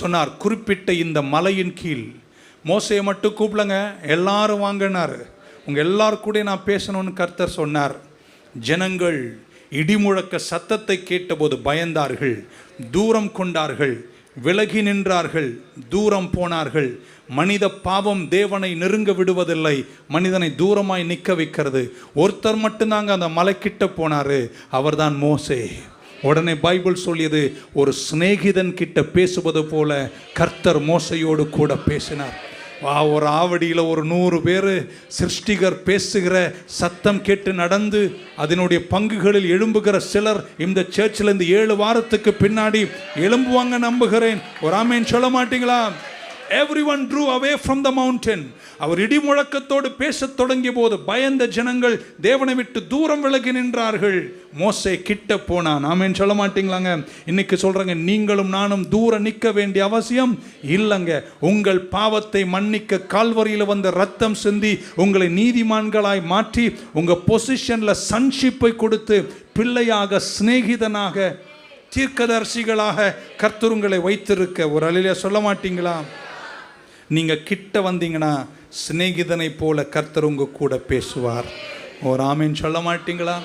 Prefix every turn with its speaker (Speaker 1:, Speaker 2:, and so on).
Speaker 1: சொன்னார் குறிப்பிட்ட இந்த மலையின் கீழ். மோசையை மட்டும் கூப்பிடுங்க எல்லாரும் வாங்கினார். உங்கள் எல்லாரும் கூட நான் பேசணும்னு கர்த்தர் சொன்னார். ஜனங்கள் இடிமுழக்க சத்தத்தை கேட்டபோது பயந்தார்கள் தூரம் கொண்டார்கள் விலகி நின்றார்கள் தூரம் போனார்கள். மனித பாவம் தேவனை நெருங்க விடுவதில்லை மனிதனை தூரமாய் நிற்க வைக்கிறது. ஒருத்தர் மட்டும்தாங்க அந்த மலைக்கிட்ட போனாரு அவர்தான் மோசே. உடனே பைபிள் சொல்லியது ஒரு சிநேகிதன் கிட்ட பேசுவது போல கர்த்தர் மோசையோடு கூட பேசினார். வா ஒரு ஆவடியில் ஒரு நூறு பேர் சிருஷ்டிகர் பேசுகிற சத்தம் கேட்டு நடந்து அதனுடைய பங்குகளில் எழும்புகிற சிலர் இந்த சர்ச்சில் இந்த ஏழு வாரத்துக்கு பின்னாடி எழும்புவாங்க நம்புகிறேன். ஒரு ஆமேன் சொல்ல மாட்டீங்களா? Every one through away from the mountain அவர் இடி முழக்கத்தோடு பேசத் தொடங்கிய போது பயந்த ஜனங்கள் தேவனை விட்டு தூரம் விலகி நின்றார்கள். மோசை கிட்ட போனான். ஆமேன். சொல்ல மாட்டீங்களாங்க? இன்னைக்கு சொல்கிறேங்க நீங்களும் நானும் தூரம் நிற்க வேண்டிய அவசியம் இல்லைங்க. உங்கள் பாவத்தை மன்னிக்க கால்வரியில் வந்த ரத்தம் சிந்தி உங்களை நீதிமான்களாய் மாற்றி உங்கள் பொசிஷனில் சன்ஷிப்பை கொடுத்து பிள்ளையாக சிநேகிதனாக தீர்க்கதர்சிகளாக கர்த்தருங்களை வைத்திருக்க. ஒரு அழில சொல்ல மாட்டீங்களா? நீங்கள் கிட்ட வந்தீங்கன்னா சிநேகிதனை போல கர்த்தர் உங்கள் கூட பேசுவார். ஒரு ஆமீன். சொல்ல மாட்டீங்களா?